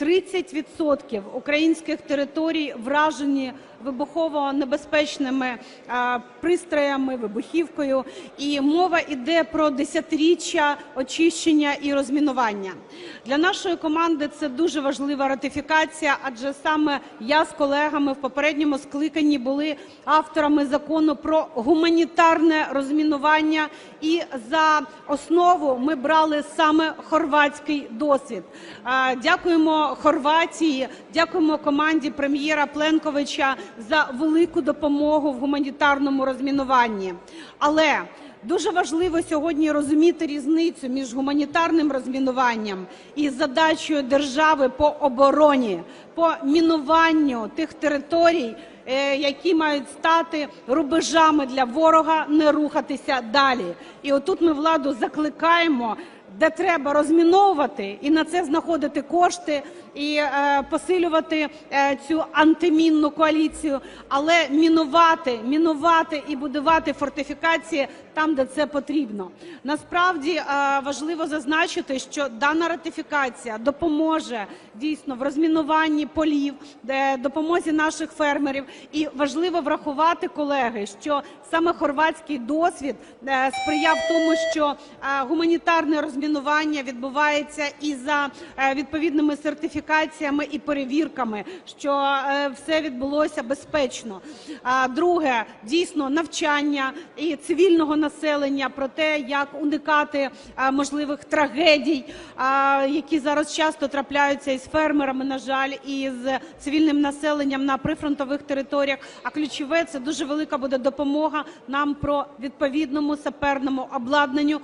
30% українських територій вражені вибухово-небезпечними е, пристроями, вибухівкою. І мова йде про десятиріччя очищення і розмінування. Для нашої команди це дуже важлива ратифікація, адже саме я з колегами в попередньому скликанні були авторами Закону про гуманітарне розмінування, і за основу ми брали саме хорватський досвід. Е, Дякуємо Хорватії, дякуємо команді прем'єра Пленковича за велику допомогу в гуманітарному розмінуванні. Але Дуже важливо сьогодні розуміти різницю між гуманітарним розмінуванням і задачею держави по обороні, по мінуванню тих територій, е, які мають стати рубежами для ворога, не рухатися далі. І отут ми владу закликаємо, де треба розміновувати і на це знаходити кошти, і е, посилювати е, цю антимінну коаліцію, але мінувати, мінувати і будувати фортифікації там, де це потрібно. Насправді е, важливо зазначити, що дана ратифікація допоможе дійсно в розмінуванні полів, де допомозі наших фермерів. І важливо врахувати, колеги, що саме хорватський досвід е, сприяв тому, що е, гуманітарне розмінування відбувається і за е, відповідними сертифікаціями і перевірками, що е, все відбулося безпечно. Друге, дійсно навчання і цивільного населення про те, як уникати е, можливих трагедій, які зараз часто трапляються із фермерами, на жаль, і з цивільним населенням на прифронтових територіях. А ключове це дуже велика буде допомога нам про відповідному саперному обладнанню.